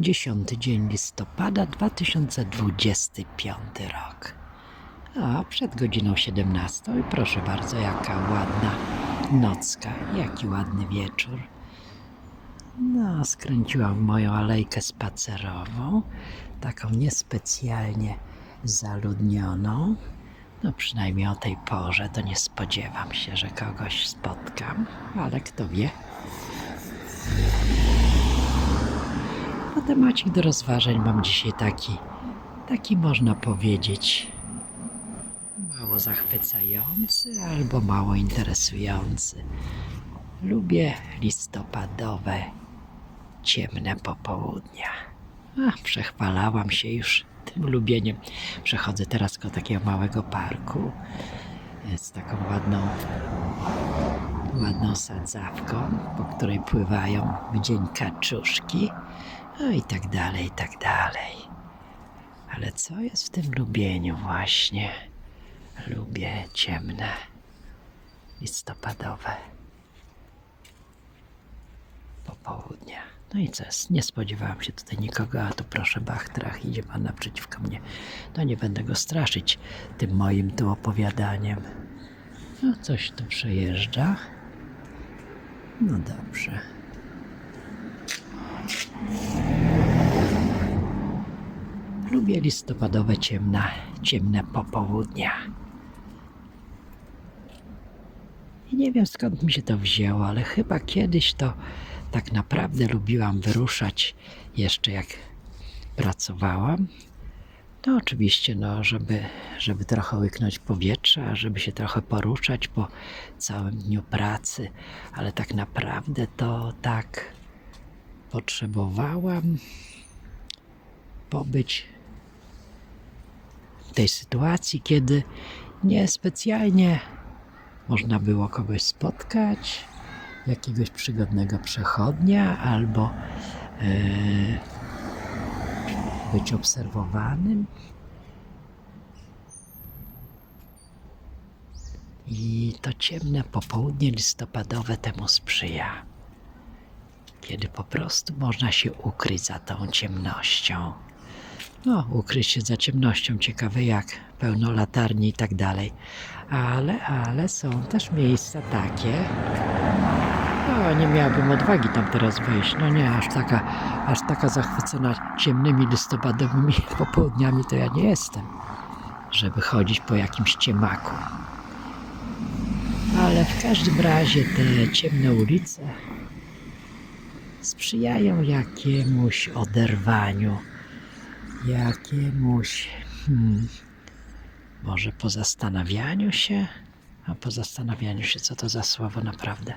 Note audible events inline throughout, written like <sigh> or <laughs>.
10 dzień listopada 2025 rok. A przed godziną 17 i proszę bardzo, jaka ładna nocka, jaki ładny wieczór. No, skręciłam moją alejkę spacerową, taką niespecjalnie zaludnioną. No przynajmniej o tej porze to nie spodziewam się, że kogoś spotkam, ale kto wie. Temacik do rozważań mam dzisiaj taki, taki można powiedzieć mało zachwycający albo mało interesujący. Lubię listopadowe, ciemne popołudnia. A, przechwalałam się już tym lubieniem. Przechodzę teraz koło takiego małego parku z taką ładną, ładną sadzawką, po której pływają w dzień kaczuszki. No i tak dalej, i tak dalej. Ale co jest w tym lubieniu właśnie? Lubię ciemne, listopadowe popołudnia. No i co jest? Nie spodziewałam się tutaj nikogo, a tu proszę Bachtrach, idzie pan naprzeciwko mnie. No nie będę go straszyć tym moim tu opowiadaniem. No coś tu przejeżdża. No dobrze. Lubię listopadowe ciemne, ciemne popołudnia. I nie wiem skąd mi się to wzięło, ale chyba kiedyś to tak naprawdę lubiłam wyruszać jeszcze jak pracowałam. No oczywiście, no, żeby, żeby trochę łyknąć powietrza, żeby się trochę poruszać po całym dniu pracy, ale tak naprawdę to tak potrzebowałam pobyć tej sytuacji, kiedy niespecjalnie można było kogoś spotkać, jakiegoś przygodnego przechodnia, albo e, być obserwowanym. I to ciemne popołudnie listopadowe temu sprzyja, kiedy po prostu można się ukryć za tą ciemnością. No, ukryć się za ciemnością, ciekawe jak, pełno latarni i tak dalej. Ale, ale są też miejsca takie. O, nie miałabym odwagi tam teraz wejść. No nie, aż taka, aż taka zachwycona ciemnymi listopadowymi <laughs> popołudniami to ja nie jestem, żeby chodzić po jakimś ciemaku. Ale w każdym razie te ciemne ulice sprzyjają jakiemuś oderwaniu jakiemuś hmm, może pozastanawianiu się, a pozastanawianiu się, co to za słowo naprawdę.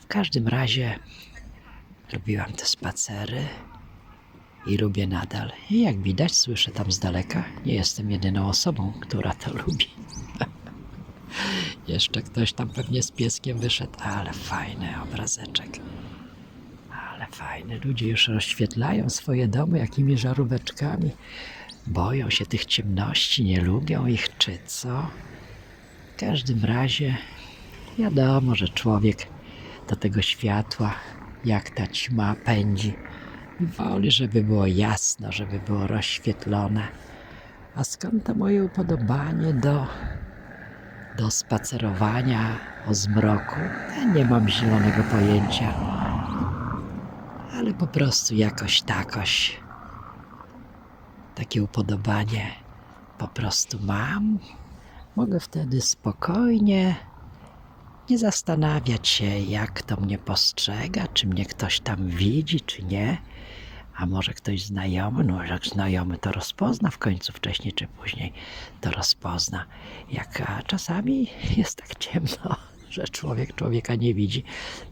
W każdym razie lubiłam te spacery i lubię nadal. I jak widać, słyszę tam z daleka, nie jestem jedyną osobą, która to lubi. <laughs> Jeszcze ktoś tam pewnie z pieskiem wyszedł, ale fajny obrazeczek. Fajne. Ludzie już rozświetlają swoje domy jakimi żaróweczkami. Boją się tych ciemności, nie lubią ich, czy co? W każdym razie wiadomo, że człowiek do tego światła, jak ta ćma pędzi, woli, żeby było jasno, żeby było rozświetlone. A skąd to moje upodobanie do, do spacerowania o zmroku? Ja nie mam zielonego pojęcia ale po prostu jakoś takoś takie upodobanie po prostu mam. Mogę wtedy spokojnie nie zastanawiać się, jak to mnie postrzega, czy mnie ktoś tam widzi, czy nie. A może ktoś znajomy, no jak znajomy to rozpozna w końcu, wcześniej czy później to rozpozna. Jak a czasami jest tak ciemno, <laughs> że człowiek człowieka nie widzi.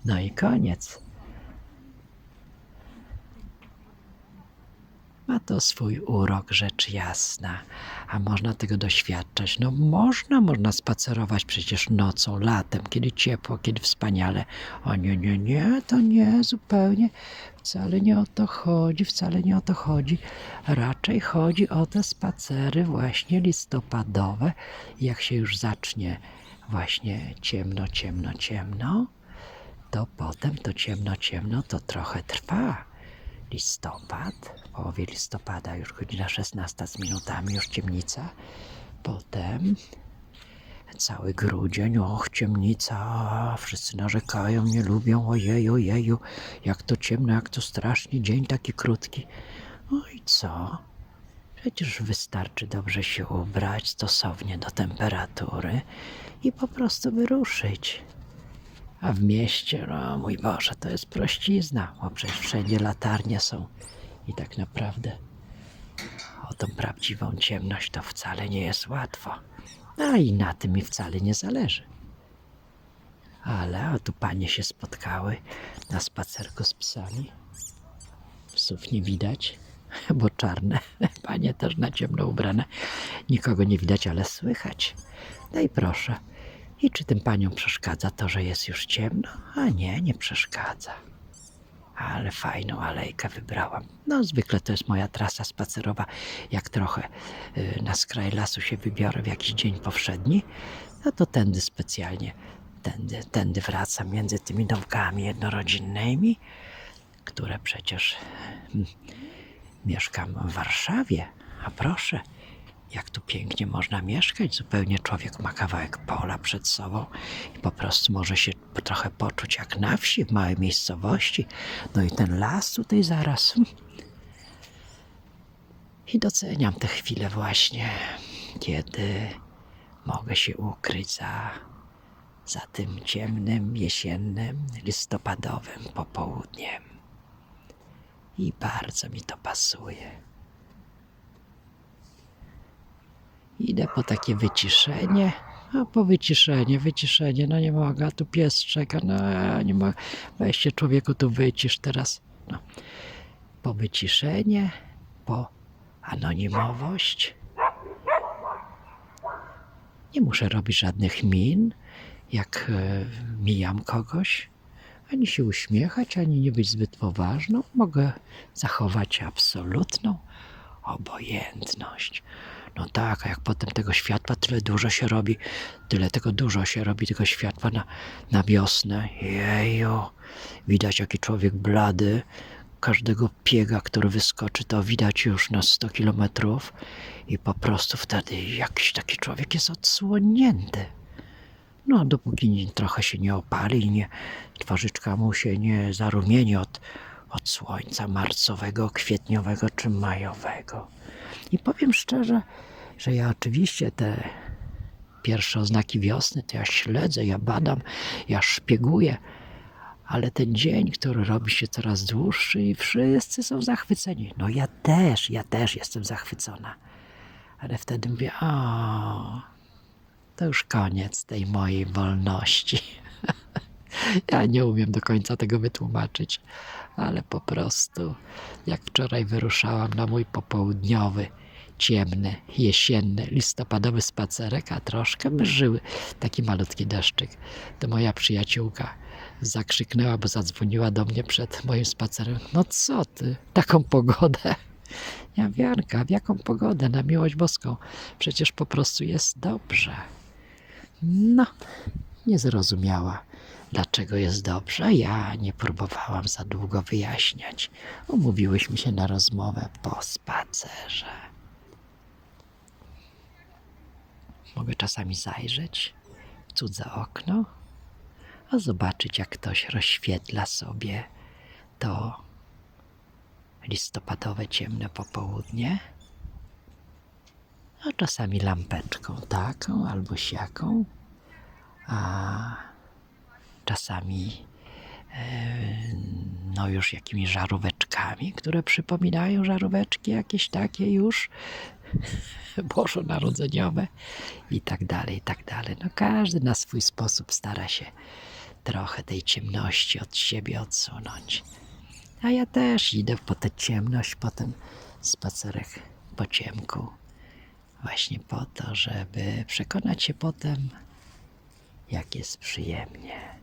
No i koniec. Ma to swój urok, rzecz jasna, a można tego doświadczać. No można, można spacerować przecież nocą, latem, kiedy ciepło, kiedy wspaniale. O nie, nie, nie, to nie, zupełnie. Wcale nie o to chodzi, wcale nie o to chodzi. Raczej chodzi o te spacery właśnie listopadowe. Jak się już zacznie właśnie ciemno, ciemno, ciemno, to potem to ciemno, ciemno to trochę trwa listopad, w połowie listopada już godzina 16 z minutami, już ciemnica. Potem cały grudzień, och, ciemnica, wszyscy narzekają, nie lubią, ojeju, ojeju, jak to ciemno, jak to strasznie, dzień taki krótki. No i co? Przecież wystarczy dobrze się ubrać stosownie do temperatury i po prostu wyruszyć. A w mieście, no mój Boże, to jest prościzna, bo przecież wszędzie latarnie są i tak naprawdę o tą prawdziwą ciemność to wcale nie jest łatwo. A i na tym mi wcale nie zależy. Ale o tu panie się spotkały na spacerku z psami. Psów nie widać, <laughs> bo czarne. Panie też na ciemno ubrane. Nikogo nie widać, ale słychać. No i proszę. I czy tym paniom przeszkadza to, że jest już ciemno? A nie, nie przeszkadza. Ale fajną alejkę wybrałam. No, zwykle to jest moja trasa spacerowa. Jak trochę y, na skraj lasu się wybiorę w jakiś dzień powszedni, no to tędy specjalnie, tędy, tędy wracam między tymi domkami jednorodzinnymi, które przecież mm, mieszkam w Warszawie. A proszę, jak tu pięknie można mieszkać. Zupełnie człowiek ma kawałek pola przed sobą i po prostu może się trochę poczuć jak na wsi, w małej miejscowości. No i ten las tutaj zaraz. I doceniam te chwile właśnie, kiedy mogę się ukryć za, za tym ciemnym, jesiennym, listopadowym popołudniem. I bardzo mi to pasuje. Idę po takie wyciszenie. A po wyciszenie, wyciszenie, no nie mogę, tu pies czeka, no nie mogę. Weź się człowieku tu wycisz teraz. No. Po wyciszenie, po anonimowość. Nie muszę robić żadnych min, jak e, mijam kogoś. Ani się uśmiechać, ani nie być zbyt poważną. Mogę zachować absolutną obojętność. No tak, a jak potem tego światła tyle dużo się robi, tyle tego dużo się robi, tego światła na, na wiosnę. Jeju, widać jaki człowiek blady. Każdego piega, który wyskoczy, to widać już na 100 kilometrów i po prostu wtedy jakiś taki człowiek jest odsłonięty. No, dopóki nie, trochę się nie opali i nie, twarzyczka mu się nie zarumieni od, od słońca marcowego, kwietniowego czy majowego. I powiem szczerze, że ja oczywiście te pierwsze oznaki wiosny to ja śledzę, ja badam, ja szpieguję, ale ten dzień, który robi się coraz dłuższy i wszyscy są zachwyceni. No ja też, ja też jestem zachwycona. Ale wtedy mówię, o, to już koniec tej mojej wolności. <laughs> Ja nie umiem do końca tego wytłumaczyć, ale po prostu jak wczoraj wyruszałam na mój popołudniowy, ciemny, jesienny, listopadowy spacerek, a troszkę mrzyły taki malutki deszczyk, to moja przyjaciółka zakrzyknęła, bo zadzwoniła do mnie przed moim spacerem. No co ty, taką pogodę? <laughs> Ja Wiarka, w jaką pogodę, na miłość boską? Przecież po prostu jest dobrze. No, nie zrozumiała, dlaczego jest dobrze. Ja nie próbowałam za długo wyjaśniać. Umówiłyśmy się na rozmowę po spacerze. Mogę czasami zajrzeć w cudze okno, a zobaczyć, jak ktoś rozświetla sobie to listopadowe ciemne popołudnie. A czasami lampeczką taką albo siaką, a czasami e, no już jakimiś żaróweczkami, które przypominają żaróweczki jakieś takie już <laughs> bożonarodzeniowe i tak dalej, i tak dalej. No każdy na swój sposób stara się trochę tej ciemności od siebie odsunąć. A ja też idę po tę ciemność, po ten spacerek po ciemku. Właśnie po to, żeby przekonać się potem, jak jest przyjemnie.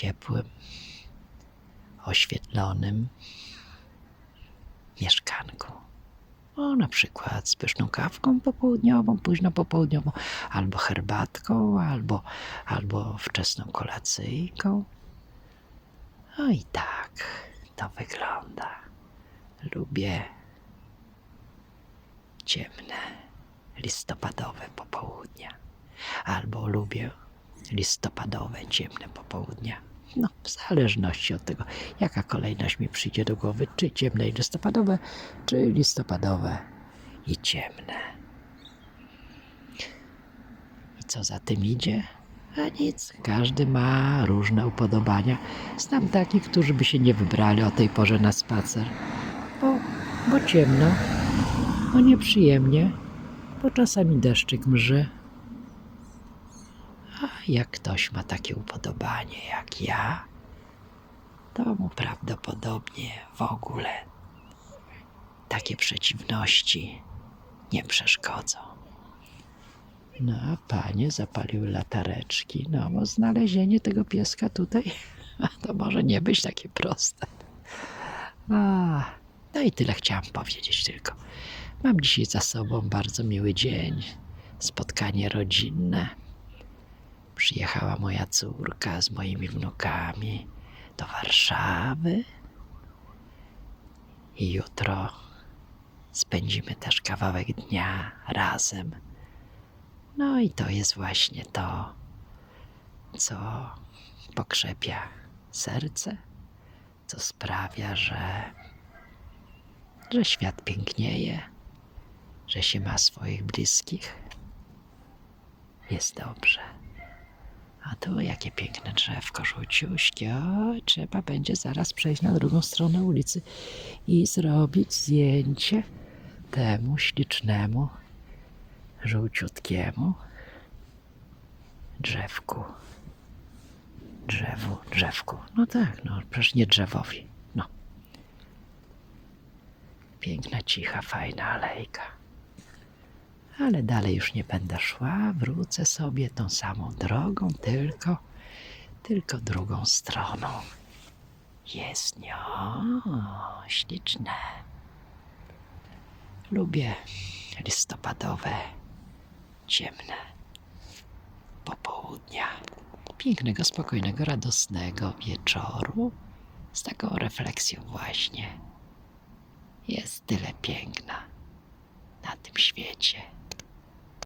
Ciepłym, oświetlonym mieszkanku. O, na przykład z pyszną kawką popołudniową, późno popołudniową, albo herbatką, albo, albo wczesną kolacyjką. No i tak to wygląda. Lubię ciemne, listopadowe popołudnia. Albo lubię listopadowe, ciemne popołudnia. No, w zależności od tego, jaka kolejność mi przyjdzie do głowy, czy ciemne i listopadowe, czy listopadowe i ciemne. I co za tym idzie? A nic, każdy ma różne upodobania. Znam takich, którzy by się nie wybrali o tej porze na spacer, bo, bo ciemno, bo nieprzyjemnie, bo czasami deszczyk mrzy. Jak ktoś ma takie upodobanie jak ja, to mu prawdopodobnie w ogóle takie przeciwności nie przeszkodzą. No, a panie zapaliły latareczki. No, bo znalezienie tego pieska tutaj <laughs> to może nie być takie proste. A, no i tyle chciałam powiedzieć tylko. Mam dzisiaj za sobą bardzo miły dzień. Spotkanie rodzinne. Przyjechała moja córka z moimi wnukami do Warszawy. I jutro spędzimy też kawałek dnia razem. No i to jest właśnie to, co pokrzepia serce, co sprawia, że, że świat pięknieje, że się ma swoich bliskich. Jest dobrze. A tu jakie piękne drzewko żółciuśkie. Trzeba będzie zaraz przejść na drugą stronę ulicy i zrobić zdjęcie temu ślicznemu, żółciutkiemu drzewku. Drzewu, drzewku. No tak, no przecież nie drzewowi. No. Piękna, cicha, fajna alejka. Ale dalej już nie będę szła, wrócę sobie tą samą drogą, tylko, tylko drugą stroną. Jest nią śliczne. Lubię listopadowe, ciemne popołudnia. Pięknego, spokojnego, radosnego wieczoru z taką refleksją właśnie. Jest tyle piękna na tym świecie.